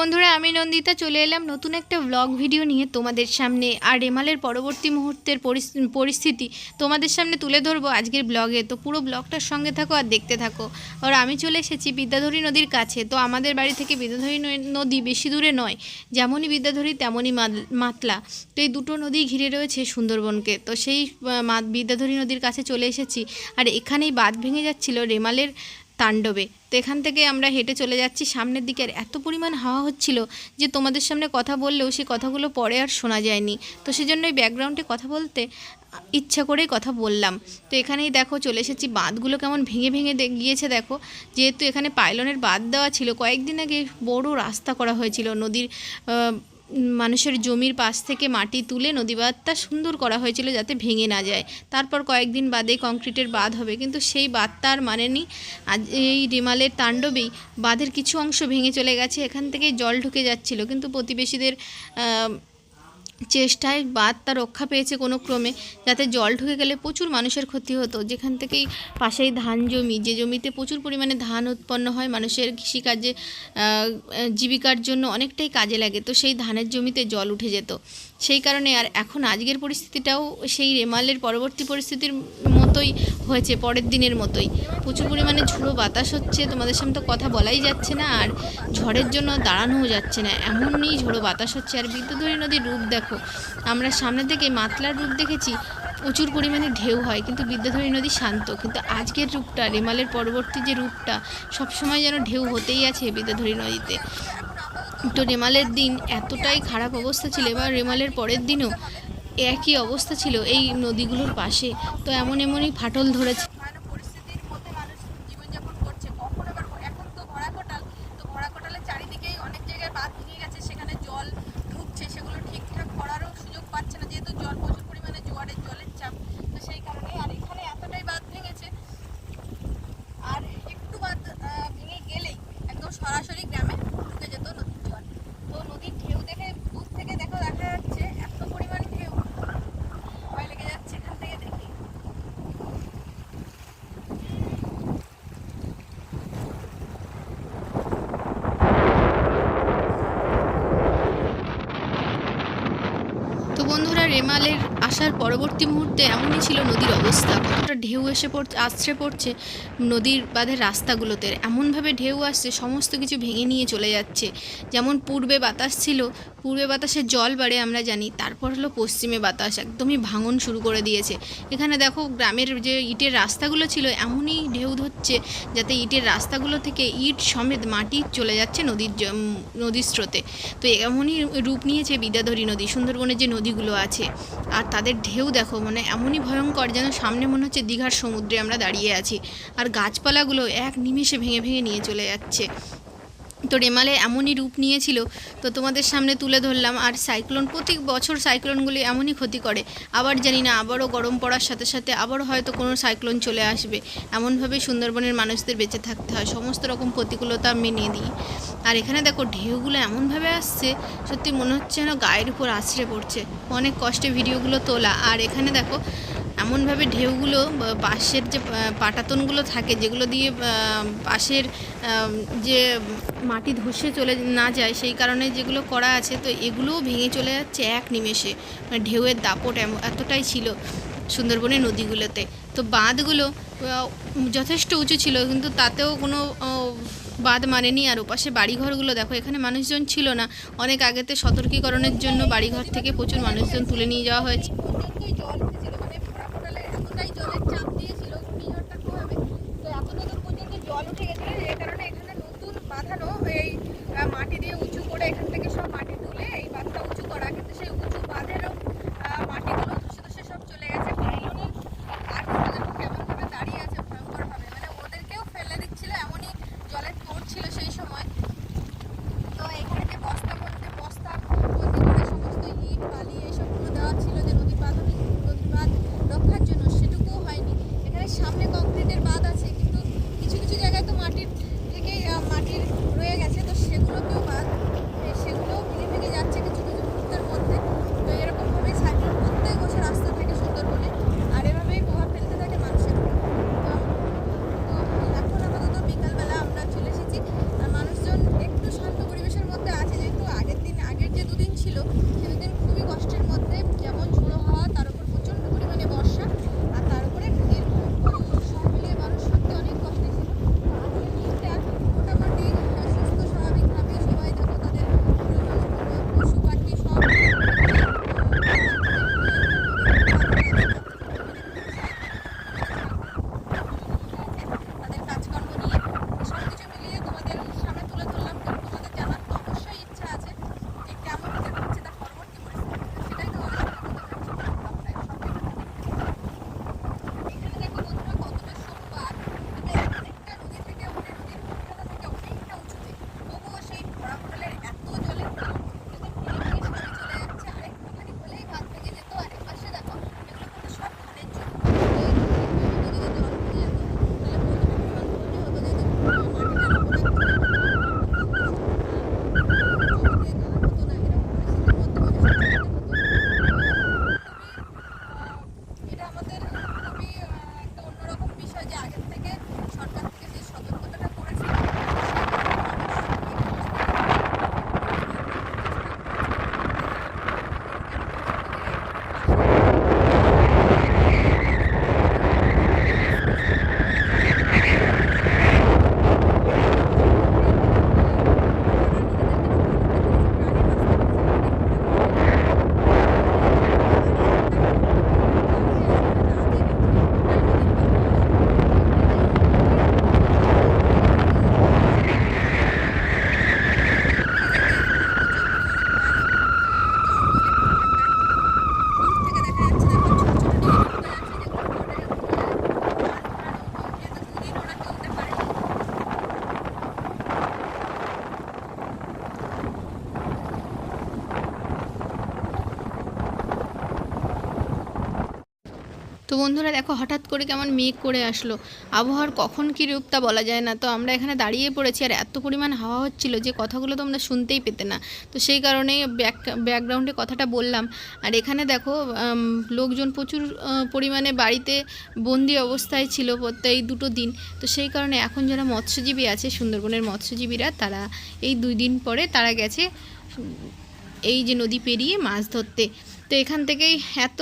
বন্ধুরা, আমি নন্দিতা, চলে এলাম নতুন একটা ব্লগ ভিডিও নিয়ে তোমাদের সামনে। আর রেমালের পরবর্তী মুহূর্তের পরিস- পরিস্থিতি তোমাদের সামনে তুলে ধরবো আজকের ব্লগে তো পুরো ব্লগটার সঙ্গে থাকো আর দেখতে থাকো। আর আমি চলে এসেছি বিদ্যাধরী নদীর কাছে। তো আমাদের বাড়ি থেকে বিদ্যাধরী নদী বেশি দূরে নয়। যেমনই বিদ্যাধরী, তেমনই মাতলা। তো এই দুটো নদী ঘিরে রয়েছে সুন্দরবনকে। তো সেই বিদ্যাধরী নদীর কাছে চলে এসেছি। আর এখানেই বাঁধ ভেঙে যাচ্ছিল রেমালের তাণ্ডবে। তো এখান থেকে আমরা হেঁটে চলে যাচ্ছি। সামনের দিকে আর এত পরিমাণ হাওয়া হচ্ছিল যে তোমাদের সামনে কথা বললেও সেই কথাগুলো পরে আর শোনা যায়নি। তো সেজন্য ওই ব্যাকগ্রাউন্ডে কথা বলতে ইচ্ছা করেই কথা বললাম। তো এখানেই দেখো চলে এসেছি। বাঁধগুলো কেমন ভেঙে ভেঙে গিয়েছে দেখো। যেহেতু এখানে পাইলনের বাঁধ দেওয়া ছিল, কয়েকদিন আগে বড় রাস্তা করা হয়েছিল। নদীর মানুষের জমির পাশ থেকে মাটি তুলে নদী বাঁধটা সুন্দর করা হয়েছিল যাতে ভেঙে না যায়। তারপর কয়েকদিন বাদে কংক্রিটের বাঁধ হবে, কিন্তু সেই বাঁধটা আর মানেনি। আজ এই রেমালের তাণ্ডবেই বাঁধের কিছু অংশ ভেঙে চলে গেছে, এখান থেকে জল ঢুকে যাচ্ছিল। কিন্তু প্রতিবেশীদের চেষ্টায় বাঁধটা রক্ষা পেয়েছে কোনো ক্রমে, যাতে জল ঢুকে গেলে প্রচুর মানুষের ক্ষতি হতো। যেখান থেকেই পাশেই ধান জমি, যে জমিতে প্রচুর পরিমাণে ধান উৎপন্ন হয়, মানুষের কৃষিকাজে জীবিকার জন্য অনেকটাই কাজে লাগে, তো সেই ধানের জমিতে জল উঠে যেত। সেই কারণে আর এখন আজকের পরিস্থিতিটাও সেই রেমালের পরবর্তী পরিস্থিতির মতোই হয়েছে, পরের দিনের মতোই। প্রচুর পরিমাণে ঝুড়ো বাতাস হচ্ছে, তোমাদের সামনে তো কথা বলাই যাচ্ছে না, আর ঝড়ের জন্য দাঁড়ানোও যাচ্ছে না। এমনই ঝোড়ো বাতাস হচ্ছে, আর বিদ্যুধরী নদীর রূপ দেখো। আমরা সামনে থেকে মাতলার রূপ দেখেছি, প্রচুর পরিমাণে ঢেউ হয়, কিন্তু বিদ্যাধরী নদী শান্ত। কিন্তু আজকের রূপটা, রেমালের পরবর্তী যে রূপটা, সবসময় যেন ঢেউ হতেই আছে বিদ্যাধরী নদীতে। তো রেমালের দিন এতটাই খারাপ অবস্থা ছিল, এবার রেমালের পরের দিনও একই অবস্থা ছিল এই নদীগুলোর পাশে। তো এমন এমনই ফাটল ধরেছে ভয়ানক পরিস্থিতির মধ্যে মানুষ জীবনযাপন করছে কখন এবার এখন তো ভরা কোটাল তো ভরা কোটালের চারিদিকেই অনেক জায়গায় বাঁধ ভেঙে গেছে সেখানে জল ঢুকছে সেগুলো ঠিকঠাক করারও সুযোগ পাচ্ছে না যেহেতু জল প্রচুর পরিমাণে জোয়ারের জলের চাপ তো সেই কারণে আর এখানে এতটাই বাঁধ ভেঙেছে আর একটু বাঁধ আহ, ভেঙে গেলেই একদম সরাসরি গ্রামে ঢুকে যেত নদীর জল তো নদীর ঢেউ দেখে দূর থেকে দেখো দেখা যাচ্ছে এত পরিমাণ ঢেউ ভয় লেগে যাচ্ছে এখান থেকে দেখে তো বন্ধুরা রেমালের আসার পরবর্তী মুহূর্তে এমনই ছিল নদীর অবস্থা। কতটা ঢেউ এসে পড়ছে আছড়ে পড়ছে নদীর বাঁধের রাস্তাগুলোতে। এমনভাবে ঢেউ আসছে, সমস্ত কিছু ভেঙে নিয়ে চলে যাচ্ছে। যেমন পূর্বে বাতাস ছিল, পূর্বে বাতাসে জল বাড়ে আমরা জানি, তারপর হলো পশ্চিমে বাতাস, একদমই ভাঙন শুরু করে দিয়েছে। এখানে দেখো গ্রামের যে ইটের রাস্তাগুলো ছিল, এমনই ঢেউ ধরছে যাতে ইটের রাস্তাগুলো থেকে ইট সমেত মাটি চলে যাচ্ছে নদীর নদীর স্রোতে। তো এমনই রূপ নিয়েছে বিদ্যাধরী নদী, সুন্দরবনের যে নদীগুলো আছে। আর তাদের ঢেউ দেখো মানে এমনই ভয়ঙ্কর যেন সামনে মনে হচ্ছে দীঘার সমুদ্রে আমরা দাঁড়িয়ে আছি। আর গাছপালাগুলো এক নিমেষে ভেঙে ভেঙে নিয়ে চলে যাচ্ছে। তো রেমালে এমনই রূপ নিয়েছিল, তো তোমাদের সামনে তুলে ধরলাম। আর সাইক্লোন, প্রতি বছর সাইক্লোনগুলি এমনই ক্ষতি করে। আবার জানি না, আবারও গরম পড়ার সাথে সাথে আবারও হয়তো কোনো সাইক্লোন চলে আসবে। এমনভাবে সুন্দরবনের মানুষদের বেঁচে থাকতে হয়, সমস্ত রকম প্রতিকূলতা মেনে দিয়ে আর এখানে দেখো, ঢেউগুলো এমনভাবে আসছে, সত্যি মনে হচ্ছে যেন গায়ের উপর আছড়ে পড়ছে। অনেক কষ্টে ভিডিওগুলো তোলা। আর এখানে দেখো এমনভাবে ঢেউগুলো বা পাশের যে পাটাতনগুলো থাকে, যেগুলো দিয়ে পাশের যে মাটি ধসে চলে না যায়, সেই কারণে যেগুলো করা আছে, তো এগুলোও ভেঙে চলে যাচ্ছে এক নিমেষে। মানে ঢেউয়ের দাপট এতটাই ছিল সুন্দরবনের নদীগুলোতে। তো বাঁধগুলো যথেষ্ট উঁচু ছিল, কিন্তু তাতেও কোনো বাঁধ মানেনি। আর ওপাশে বাড়িঘরগুলো, দেখো, এখানে মানুষজন ছিল না। অনেক আগেতে সতর্কীকরণের জন্য বাড়িঘর থেকে প্রচুর মানুষজন তুলে নিয়ে যাওয়া হয়েছে পর্যন্তই জল উঠেছিল মানে ভরাকোটালে এতটাই জলের চাপ দিয়েছিল তো এতটা নতুন পর্যন্ত জল উঠে গেছিল, যে কারণে এখানে নতুন বাঁধানো এই মাটি দিয়ে উঁচু করে এখান থেকে সব মাটি তুলে এই বাঁধটা ছিল তো বন্ধুরা দেখো, হঠাৎ করে কেমন মেঘ করে আসলো। আবহাওয়ার কখন কী রূপ তা বলা যায় না। তো আমরা এখানে দাঁড়িয়ে পড়েছি আর এত পরিমাণ হাওয়া হচ্ছিল যে কথাগুলো তোমরা শুনতেই পেতে না। তো সেই কারণেই ব্যাক ব্যাকগ্রাউন্ডে কথাটা বললাম। আর এখানে দেখো লোকজন প্রচুর পরিমাণে বাড়িতে বন্দি অবস্থায় ছিল এই দুটো দিন। তো সেই কারণে এখন যারা মৎস্যজীবী আছে, সুন্দরবনের মৎস্যজীবীরা, তারা এই দুই দিন পরে তারা গেছে এই যে নদী পেরিয়ে মাছ ধরতে। তো এখান থেকেই এত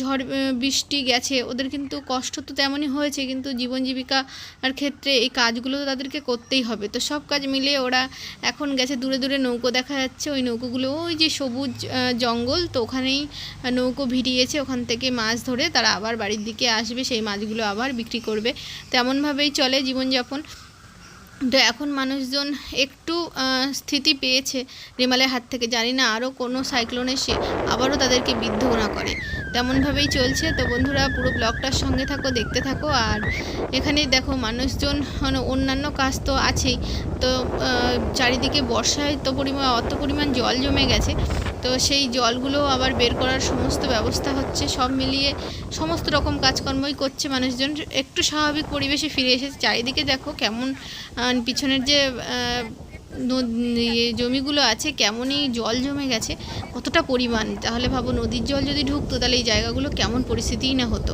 ঝড় বৃষ্টি গেছে, ওদের কিন্তু কষ্ট তো তেমনই হয়েছে, কিন্তু জীবন জীবিকার ক্ষেত্রে এই কাজগুলো তো তাদেরকে করতেই হবে। তো সব কাজ মিলিয়ে ওরা এখন গেছে দূরে দূরে নৌকো দেখা যাচ্ছে, ওই নৌকোগুলো ওই যে সবুজ জঙ্গল, তো ওখানেই নৌকো ভিড়িয়েছে, ওখান থেকে মাছ ধরে তারা আবার বাড়ির দিকে আসবে, সেই মাছগুলো আবার বিক্রি করবে। তেমনভাবেই চলে জীবনযাপন। তো এখন মানুষজন একটু স্থিতি পেয়েছে রেমালের হাত থেকে। জানি না আরও কোনো সাইক্লোন এসে আবারও তাদেরকে বিদ্ধ না করে। তেমনভাবেই চলছে। তো বন্ধুরা, পুরো ব্লগটার সঙ্গে থাকো, দেখতে থাকো। আর এখানে দেখো, মানুষজন মানে অন্যান্য কাজ তো আছেই। তো চারিদিকে বর্ষায় তো পরিমাণ অত পরিমাণ জল জমে গেছে। তো সেই জলগুলো আবার বের করার সমস্ত ব্যবস্থা হচ্ছে। সব মিলিয়ে সমস্ত রকম কাজকর্মই করছে মানুষজন। একটু স্বাভাবিক পরিবেশে ফিরে এসেছে। চারিদিকে দেখো কেমন পিছনের যে জমিগুলো আছে, কেমনই জল জমে গেছে, কতটা পরিমাণ? তাহলে ভাবো, নদীর জল যদি ঢুকতো, তাহলে এই জায়গাগুলো কেমন পরিস্থিতিই না হতো।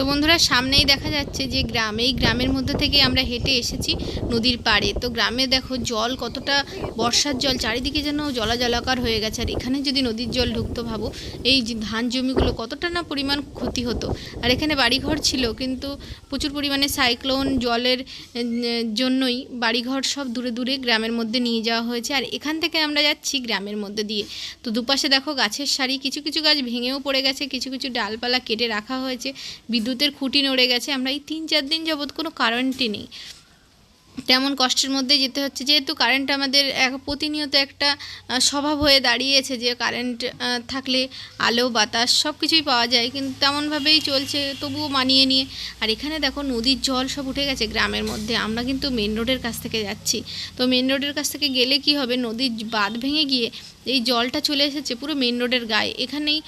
তো বন্ধুরা, সামনেই দেখা যাচ্ছে যে গ্রাম। এই গ্রামের মধ্যে থেকে আমরা হেঁটে এসেছি নদীর পাড়ে। তো গ্রামে দেখো জল কতটা বর্ষার জল, চারিদিকে যেন জলা জলাকার হয়ে গেছে। আর এখানে যদি নদীর জল ঢুকতো ভাবো, এই ধান জমিগুলো কতটা না পরিমাণ ক্ষতি হতো। আর এখানে বাড়িঘর ছিল, কিন্তু প্রচুর পরিমাণে সাইক্লোন, জলের জন্যই বাড়িঘর সব দূরে দূরে গ্রামের মধ্যে নিয়ে যাওয়া হয়েছে। আর এখান থেকে আমরা যাচ্ছি গ্রামের মধ্যে দিয়ে। তো দুপাশে দেখো গাছের সারি, কিছু কিছু গাছ ভেঙেও পড়ে গেছে, কিছু কিছু ডালপালা কেটে রাখা হয়েছে। বিদ্যুতের খুঁটি নড়ে গেছে, আমরা এই তিন চার দিন যাবৎ কোনো কারেন্টই নেই। তেমন কষ্টের মধ্যে যেতে হচ্ছে, যেহেতু কারেন্ট আমাদের এক প্রতিনিয়ত একটা স্বভাব হয়ে দাঁড়িয়েছে যে কারেন্ট থাকলে আলো, বাতাস সব কিছুই পাওয়া যায়, কিন্তু তেমনভাবেই চলছে, তবুও মানিয়ে নিয়ে। আর এখানে দেখো নদীর জল সব উঠে গেছে গ্রামের মধ্যে, আমরা কিন্তু মেন রোডের কাছ থেকে যাচ্ছি। তো মেন রোডের কাছ থেকে গেলে কি হবে? নদীর বাঁধ ভেঙে গিয়ে এই জলটা চলে এসেছে পুরো মেন রোডের গায়ে। এখানেই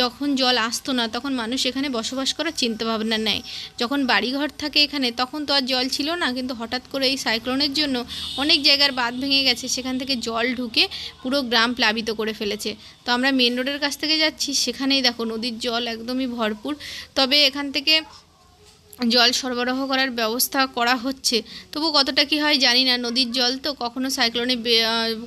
যখন জল আসতো না, তখন মানুষ এখানে বসবাস করার চিন্তাভাবনা নেয়। যখন বাড়িঘর থাকে এখানে, তখন তো আর জল ছিল না, কিন্তু হঠাৎ করে এই সাইক্লোনের জন্য অনেক জায়গার বাঁধ ভেঙে গেছে, সেখান থেকে জল ঢুকে পুরো গ্রাম প্লাবিত করে ফেলেছে। তো আমরা মেন রোডের কাছ থেকে যাচ্ছি, সেখানেই দেখো নদীর জল একদমই ভরপুর। তবে এখান থেকে জল সরবরাহ করার ব্যবস্থা করা হচ্ছে। তবু কতটা কি হয় জানি না। নদীর জল তো কখনো সাইক্লোনে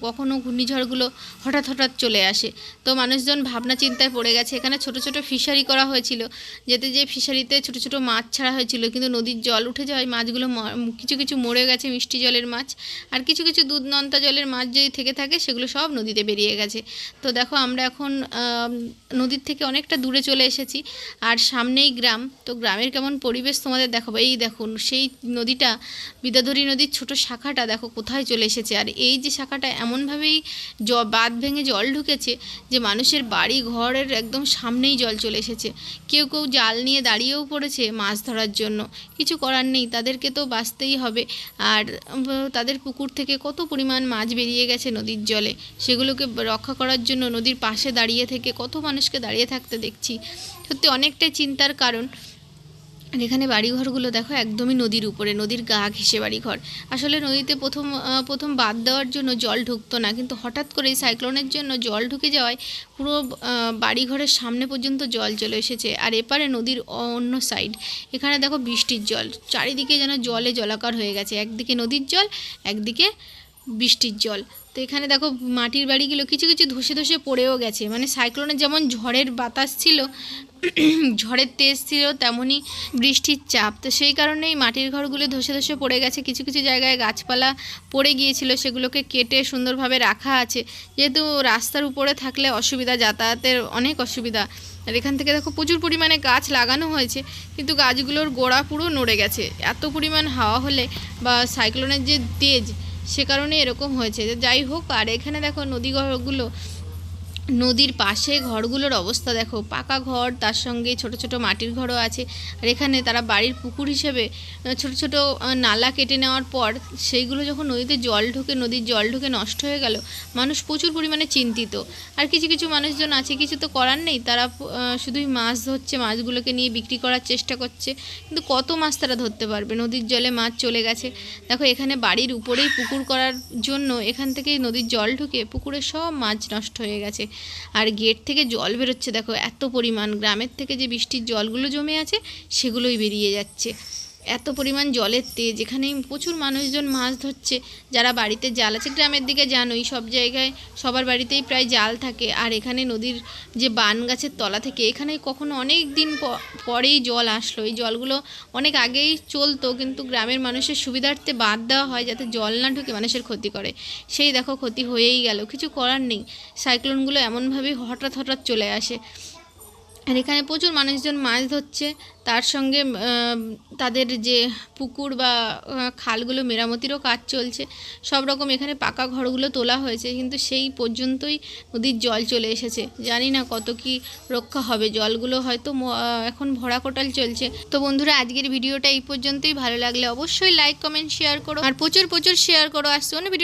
কখনো ঘূর্ণিঝড়গুলো হঠাৎ হঠাৎ চলে আসে। তো মানুষজন ভাবনা চিন্তায় পড়ে গেছে। এখানে ছোট ছোট ফিশারি করা হয়েছিল। যেতে যে ফিশারিতে ছোট ছোট মাছ ছাড়া হয়েছিল। কিন্তু নদীর জল উঠে যাওয়ায় মাছগুলো কিছু কিছু মরে গেছে মিষ্টি জলের মাছ। আর কিছু কিছু দুধ নন্তা জলের মাছ যদি থেকে থাকে, সেগুলো সব নদীতে বেরিয়ে গেছে। তো দেখো আমরা এখন নদীর থেকে অনেকটা দূরে চলে এসেছি। আর সামনেই গ্রাম। তো গ্রামের কেমন পরিবেশ তোমাদের দেখাবো। এই দেখুন সেই নদীটা, বিদ্যাধরী নদীর ছোট শাখাটা দেখো কোথায় চলে এসেছে। আর এই যে শাখাটা এমনভাবেই জ, বাঁধ ভেঙে জল ঢুকেছে যে মানুষের বাড়ি ঘরের একদম সামনেই জল চলে এসেছে। কেউ কেউ জাল নিয়ে দাঁড়িয়েও পড়েছে মাছ ধরার জন্য। কিছু করার নেই, তাদেরকে তো বাঁচতেই হবে। আর তাদের পুকুর থেকে কত পরিমাণ মাছ বেরিয়ে গেছে নদীর জলে। সেগুলোকে রক্ষা করার জন্য নদীর পাশে দাঁড়িয়ে থেকে কত মানুষকে দাঁড়িয়ে থাকতে দেখছি। সত্যি অনেকটাই চিন্তার কারণ। আর এখানে বাড়িঘরগুলো দেখো একদমই নদীর উপরে, নদীর গা ঘেঁষে বাড়িঘর। আসলে নদীতে প্রথম প্রথম বাদ দেওয়ার জন্য জল ঢুকতো না, কিন্তু হঠাৎ করে এই সাইক্লোনের জন্য জল ঢুকে যাওয়ায় পুরো বাড়িঘরের সামনে পর্যন্ত জল চলে এসেছে। আর এপারে নদীর অন্য সাইড, এখানে দেখো বৃষ্টির জল, চারিদিকে যেন জলে জলাকার হয়ে গেছে। একদিকে নদীর জল, একদিকে বৃষ্টির জল। তো এখানে দেখো মাটির বাড়িগুলো কিছু কিছু ধসে ধসে পড়েও গেছে। মানে সাইক্লোনের যেমন ঝড়ের বাতাস ছিল, ঝড়ের তেজ ছিল, তেমনই বৃষ্টির চাপ। তো সেই কারণেই মাটির ঘরগুলো ধসে ধসে পড়ে গেছে। কিছু কিছু জায়গায় গাছপালা পড়ে গিয়েছিল, সেগুলোকে কেটে সুন্দরভাবে রাখা আছে। যেহেতু রাস্তার উপরে থাকলে অসুবিধা, যাতায়াতের অনেক অসুবিধা। আর এখান থেকে দেখো প্রচুর পরিমাণে গাছ লাগানো হয়েছে, কিন্তু গাছগুলোর গোড়া পুরো নড়ে গেছে। এত পরিমাণ হাওয়া হলে বা সাইক্লোনের যে তেজ সে কারণে এরকম হয়েছে। যাই হোক আর এখানে দেখো নদী ঘরগুলো নদীর পাশে ঘরগুলোর অবস্থা দেখো। পাকা ঘর, তার সঙ্গে ছোট ছোট মাটির ঘরও আছে। আর এখানে তারা বাড়ির পুকুর হিসেবে ছোট ছোট নালা কেটে নেওয়ার পর সেইগুলো যখন নদীতে জল ঢুকে, নদীর জল ঢুকে নষ্ট হয়ে গেল, মানুষ প্রচুর পরিমাণে চিন্তিত। আর কিছু কিছু মানুষজন আছে, কিছু তো করার নেই। তারা শুধুই মাছ ধরছে, মাছগুলোকে নিয়ে বিক্রি করার চেষ্টা করছে। কিন্তু কত মাছ তারা ধরতে পারবে? নদীর জলে মাছ চলে গেছে। দেখো, এখানে বাড়ির উপরেই পুকুর করার জন্য এখান থেকে নদীর জল ঢুকে পুকুরে সব মাছ নষ্ট হয়ে গেছে। আর গেট থেকে জল বেরোচ্ছে, দেখো, এত পরিমাণ। গ্রামের থেকে যে বৃষ্টির জলগুলো জমে আছে, সেগুলোই বেরিয়ে যাচ্ছে। এত পরিমাণ জলের তেজ, এখানে প্রচুর মানুষজন মাছ ধরছে, যারা বাড়িতে জাল আছে, গ্রামের দিকে জানোই সব জায়গায় সবার বাড়িতেই প্রায় জাল থাকে, আর এখানে নদীর যে বান গাছের তলা থেকে, এখানে কখনো অনেক দিন পরেই জল আসলো, এই জলগুলো অনেক আগেই চলতো, কিন্তু গ্রামের মানুষের সুবিধার্থে বাদ দেওয়া হয়, যাতে জল না ঢুকে মানুষের ক্ষতি করে, সেই দেখো ক্ষতি হয়েই গেল, কিছু করার নেই, সাইক্লোনগুলো এমনভাবেই হঠাৎ হঠাৎ চলে আসে আর এখানে প্রচুর মানুষজন মাছ ধরছে। তার সঙ্গে তাদের যে পুকুর বা খালগুলো মেরামতিরও কাজ চলছে। সব রকম এখানে পাকা ঘরগুলো তোলা হয়েছে, কিন্তু সেই পর্যন্তই নদীর জল চলে এসেছে। জানি না কত কি রক্ষা হবে। জলগুলো হয়তো এখন ভরা কোটাল চলছে। তো বন্ধুরা, আজকের ভিডিওটা এই পর্যন্তই। ভালো লাগলে অবশ্যই লাইক কমেন্ট শেয়ার করো। আর প্রচুর প্রচুর শেয়ার করো। আসছে অন্য ভিডিও